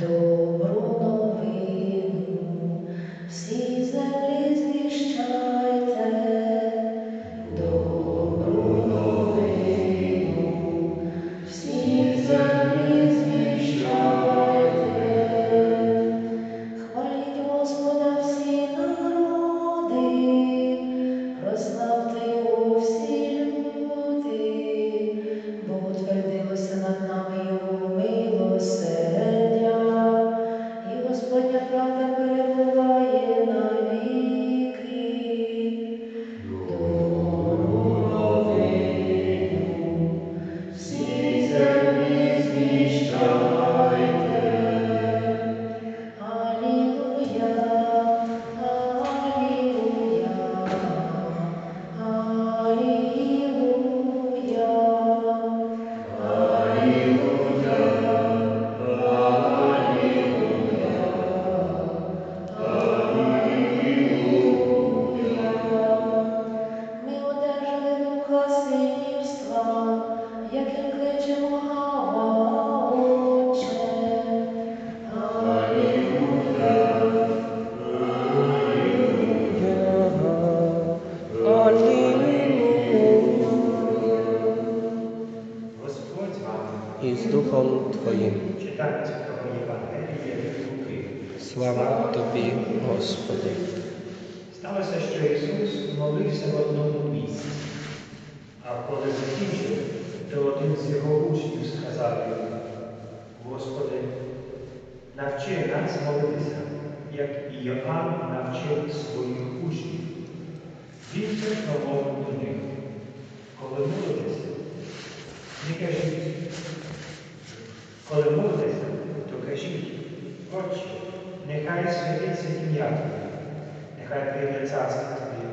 добру новину, всі землі звіщайте, Твоїм. Від Луки. Слава Тобі, Господи. Сталося, що Ісус молився в одному місці. А коли закінчив, то один з його учнів сказав йому, Господи, навчи нас молитися, як і Йоанн навчив своїх учнів. Він промовив до них. Коли молитеся, не кажіть. Коли молитеся, то кажіть, Отче, нехай святиться ім'я Твоє, нехай прийде царство Твоє,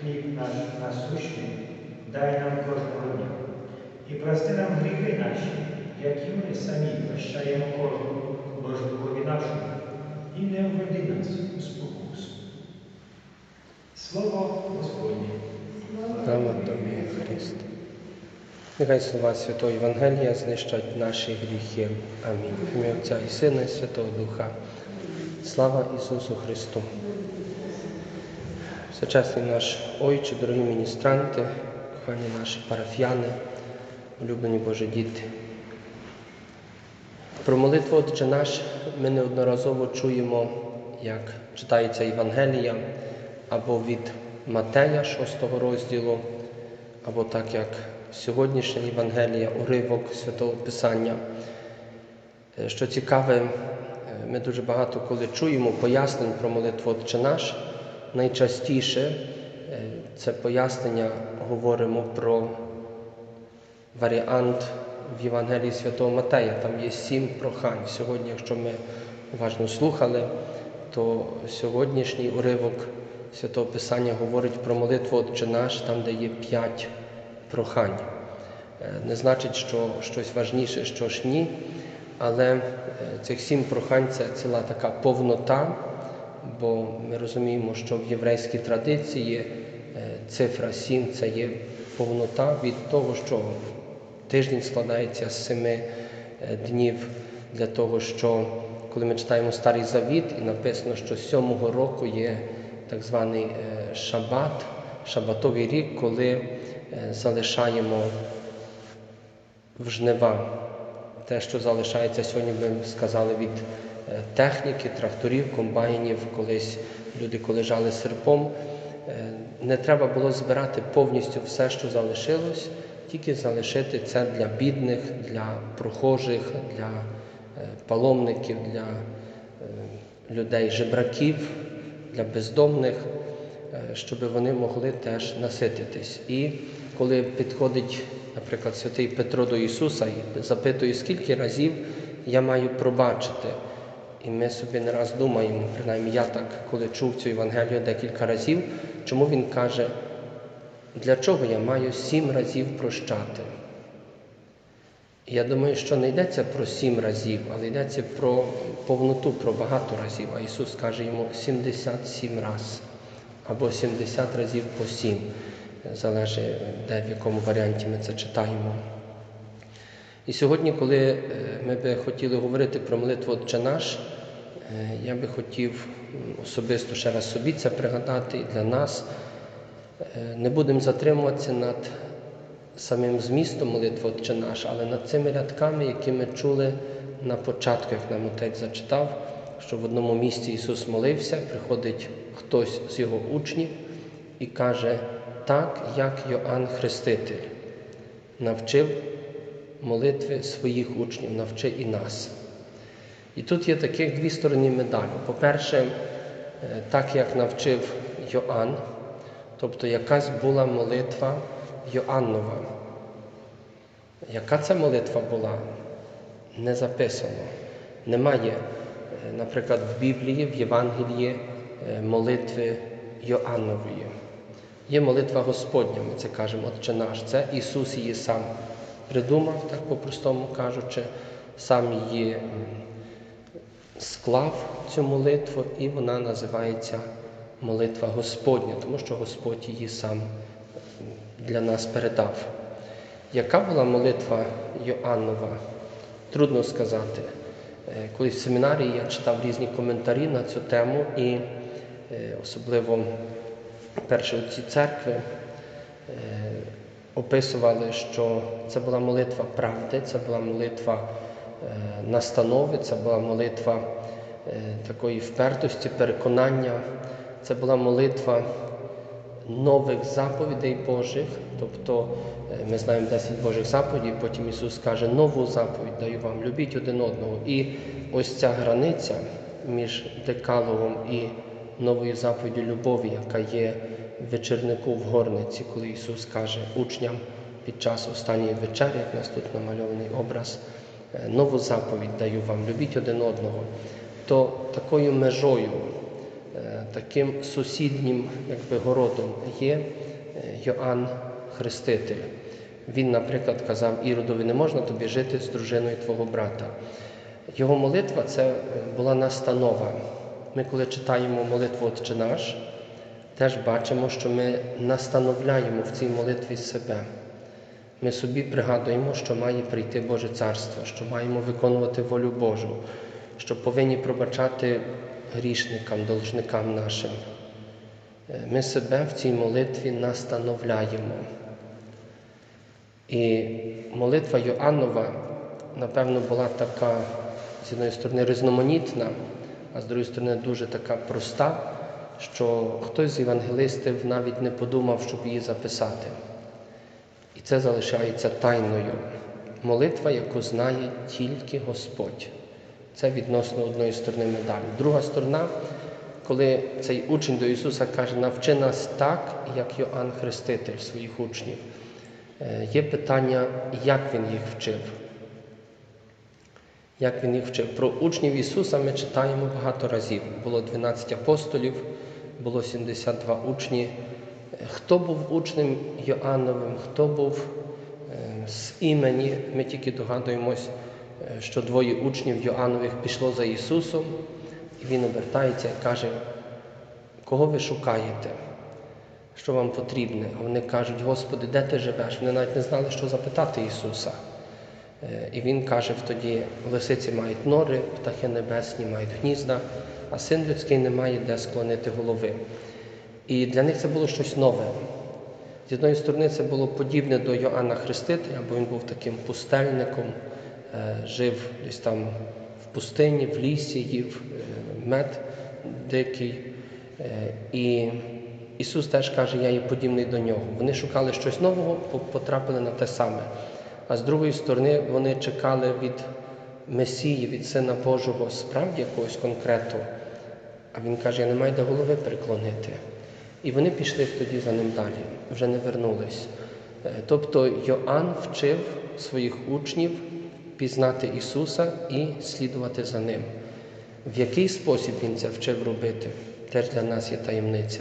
хліб наш насущний, дай нам кожного дня. І прости нам гріхи наші, як і ми самі прощаємо кожному Божникові нашому, і не введи нас у спокусу. Слово Господнє. Слава Тобі, Христе. Нехай слова Святого Євангелія знищать наші гріхи. Амінь. В ім'я Отця і Сина, і Святого Духа. Слава Ісусу Христу. Всечесний наш Ойче, дорогі міністранти, кохані наші парафіяни, улюблені Божі діти. Про молитву Отче наш ми неодноразово чуємо, як читається Євангелія або від Матея 6 розділу, або так як сьогоднішня Євангелія, уривок Святого Писання. Е, Що цікаве, е, ми дуже багато коли чуємо пояснень про молитву Отче наш. Найчастіше е, це пояснення говоримо про варіант в Євангелії Святого Матея. Там є сім прохань. Сьогодні, якщо ми уважно слухали, то сьогоднішній уривок Святого Писання говорить про молитву Отче наш, там, де є п'ять прохань. Е, Не значить, що щось важніше, що ж ні, але е, цих сім прохань це ціла така повнота, бо ми розуміємо, що в єврейській традиції е, цифра сім це є повнота від того, що тиждень складається з семи днів для того, що коли ми читаємо Старий Завіт, і написано, що сьомого року є так званий шабат, шабатовий рік, коли е, залишаємо в жнива. Те, що залишається сьогодні, би сказали, від е, техніки, тракторів, комбайнів, колись люди, коли жали серпом, е, не треба було збирати повністю все, що залишилось, тільки залишити це для бідних, для прохожих, для паломників, для людей жебраків, для бездомних, щоб вони могли теж насититись. І коли підходить, наприклад, святий Петро до Ісуса і запитує, скільки разів я маю пробачити. І ми собі не раз думаємо, принаймні я так, коли чув цю Євангелію декілька разів, чому він каже, для чого я маю сім разів прощати? Я думаю, що не йдеться про сім разів, але йдеться про повноту, про багато разів. А Ісус каже йому 77 разів або 70 разів по сім. Залежить, де в якому варіанті ми це читаємо. І сьогодні, коли е, ми би хотіли говорити про молитву Отче наш, е, я би хотів особисто ще раз собі це пригадати і для нас. Е, Не будемо затримуватися над самим змістом молитви Отче наш, але над цими рядками, які ми чули на початку, як нам отець зачитав, що в одному місці Ісус молився, приходить хтось з його учнів і каже, так як Йоанн Хреститель навчив молитви своїх учнів, навчи і нас. І тут є таких дві сторони медалі. По-перше, е, так як навчив Йоанн, тобто якась була молитва Йоаннова. Яка це молитва була? Не записано. Немає, е, наприклад, в Біблії, в Євангелії молитви Йоаннової. Є молитва Господня, ми це кажемо, Отче наш. Це Ісус її сам придумав, так по-простому кажучи, сам її склав цю молитву, і вона називається молитва Господня, тому що Господь її сам для нас передав. Яка була молитва Йоаннова? Трудно сказати. Е, Колись в семінарії я читав різні коментарі на цю тему, і е, особливо перші отці церкви е, описували, що це була молитва правди, це була молитва е, настанови, це була молитва е, такої впертості, переконання, це була молитва нових заповідей Божих. Тобто е, ми знаємо 10 Божих заповідей, потім Ісус каже, нову заповідь даю вам, любіть один одного. І ось ця границя між декалогом і новою заповіддю любові, яка є в вечірнику в горниці, коли Ісус каже учням під час останньої вечері, як нас тут намальований образ, е, нову заповідь даю вам, любіть один одного, то такою межою, е, таким сусіднім якби, городом є е, Йоанн Хреститель. Він, наприклад, казав Іродові, не можна тобі жити з дружиною твого брата. Його молитва це була настанова. Ми, коли читаємо молитву Отче наш, теж бачимо, що ми настановляємо в цій молитві себе. Ми собі пригадуємо, що має прийти Боже Царство, що маємо виконувати волю Божу, що повинні пробачати грішникам, должникам нашим. Е, Ми себе в цій молитві настановляємо. І молитва Йоаннова, напевно, була така, з однієї сторони, різноманітна, а з другої сторони, дуже така проста, що хтось з євангелистів навіть не подумав, щоб її записати. І це залишається тайною. Молитва, яку знає тільки Господь. Це відносно одної сторони медалі. Друга сторона, коли цей учень до Ісуса каже, навчи нас так, як Йоанн Хреститель своїх учнів. Е, Є питання, як він їх вчив. Як він їх вчив. Про учнів Ісуса ми читаємо багато разів. Було 12 апостолів, було 72 учні. Хто був учнем Йоанновим, хто був е, з імені, ми тільки догадуємось, е, що двоє учнів Йоаннових пішло за Ісусом, і Він обертається і каже, кого ви шукаєте? що вам потрібне. А вони кажуть, Господи, де ти живеш? Вони навіть не знали, що запитати Ісуса. Е, І Він каже тоді, лисиці мають нори, птахи небесні мають гнізда, а син людський не має де склонити голови. І для них це було щось нове. З одної сторони, це було подібне до Йоанна Хрестителя, бо він був таким пустельником, е, жив десь там в пустині, в лісі, їв е, мед дикий. І Ісус теж каже, я є подібний до нього. Вони шукали щось нового, потрапили на те саме. А з другої сторони, вони чекали від Месії, від Сина Божого, справді якогось конкрету. А він каже, я не маю до голови приклонити. І вони пішли тоді за ним далі, вже не вернулись. Е, Тобто Йоанн вчив своїх учнів пізнати Ісуса і слідувати за Ним. В який спосіб Він це вчив робити, теж для нас є таємниця.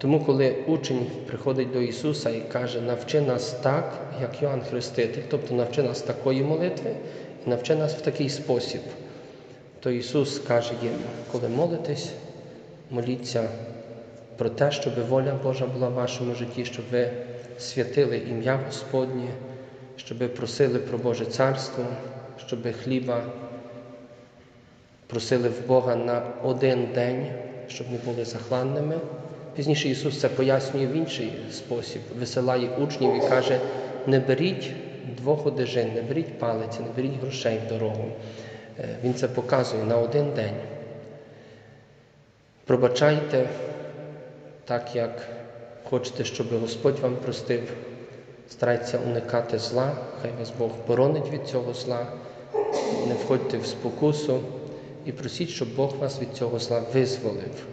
Тому, коли учень приходить до Ісуса і каже, навчи нас так, як Йоанн Хреститель, тобто навчи нас такої молитви і навчи нас в такий спосіб, то Ісус каже їм, коли молитесь, моліться про те, щоб воля Божа була в вашому житті, щоб ви святили ім'я Господнє, щоби просили про Боже Царство, щоби хліба просили в Бога на один день, щоб не були захланними. Пізніше Ісус це пояснює в інший спосіб, висилає учнів і каже: не беріть двох одежин, не беріть палиці, не беріть грошей в дорогу. Е, Він це показує на один день. Пробачайте так, як хочете, щоб Господь вам простив. Старайтеся уникати зла, хай вас Бог боронить від цього зла, не входьте в спокусу і просіть, щоб Бог вас від цього зла визволив.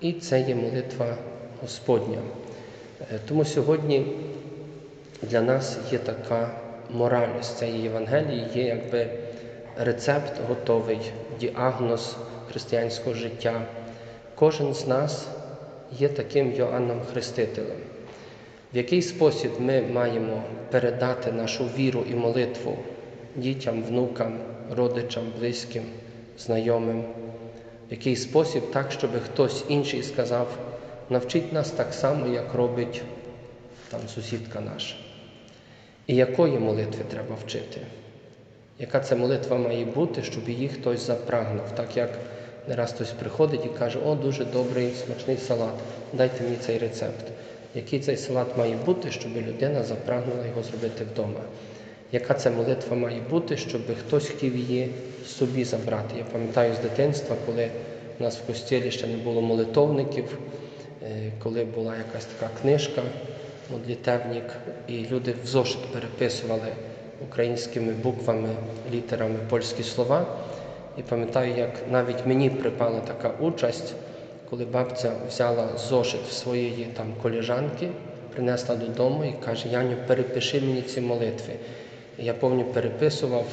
І це є молитва Господня. Е, Тому сьогодні для нас є така мораль з цієї Євангелії, є якби рецепт готовий, діагноз християнського життя. Кожен з нас є таким Йоанном Хрестителем. В який спосіб ми маємо передати нашу віру і молитву дітям, внукам, родичам, близьким, знайомим? Який спосіб так, щоб хтось інший сказав, навчить нас так само, як робить там сусідка наша. І якої молитви треба вчити? Яка це молитва має бути, щоб її хтось запрагнув, так як не раз хтось приходить і каже, о, дуже добрий, смачний салат, дайте мені цей рецепт. Який цей салат має бути, щоб людина запрагнула його зробити вдома? Яка це молитва має бути, щоб хтось хотів її собі забрати? Я пам'ятаю з дитинства, коли у нас в костілі ще не було молитовників, е, коли була якась така книжка, модлітевник, і люди в зошит переписували українськими буквами, літерами польські слова. І пам'ятаю, як навіть мені припала така участь, коли бабця взяла зошит в своєї там коліжанки, принесла додому і каже: Яню, перепиши мені ці молитви. Я пам'ятаю, переписував,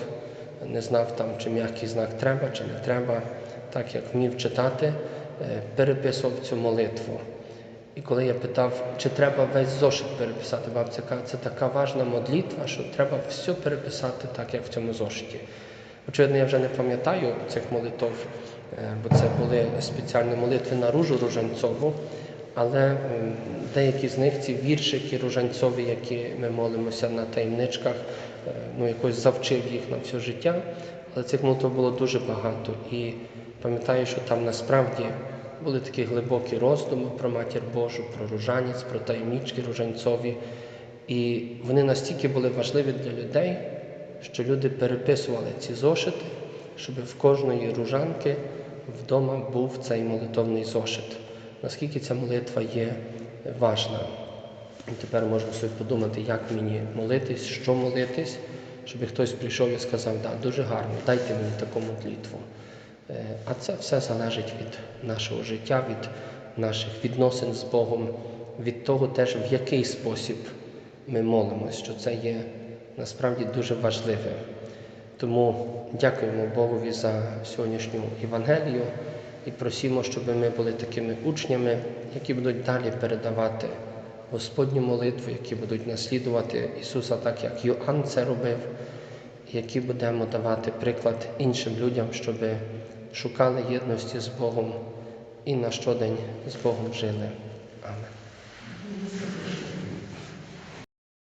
не знав там, чи м'який знак треба, чи не треба, так як вмів читати, е, переписував цю молитву. І коли я питав, чи треба весь зошит переписати, бабця каже, це така важна молитва, що треба все переписати так, як в цьому зошиті. Очевидно, я вже не пам'ятаю цих молитв, е, бо це були спеціальні молитви на ружу ружанцову, але деякі з них ці віршики ружанцові, які ми молимося на таємничках, е, ну якось завчив їх на все життя. Але цих молитв було дуже багато. І пам'ятаю, що там насправді були такі глибокі роздуми про матір Божу, про ружанець, про таємнички ружанцові. І вони настільки були важливі для людей, що люди переписували ці зошити, щоб в кожної ружанки вдома був цей молитовний зошит. Наскільки ця молитва є важна. І тепер можна собі подумати, як мені молитись, що молитись, щоб хтось прийшов і сказав, да, дуже гарно, дайте мені таку молитву. Е, А це все залежить від нашого життя, від наших відносин з Богом, від того теж, в який спосіб ми молимось, що це є насправді дуже важливе. Тому дякуємо Богові за сьогоднішню Євангелію і просімо, щоб ми були такими учнями, які будуть далі передавати Господню молитву, які будуть наслідувати Ісуса так, як Йоанн це робив, і які будемо давати приклад іншим людям, щоб шукали єдності з Богом і на щодень з Богом жили. Амен.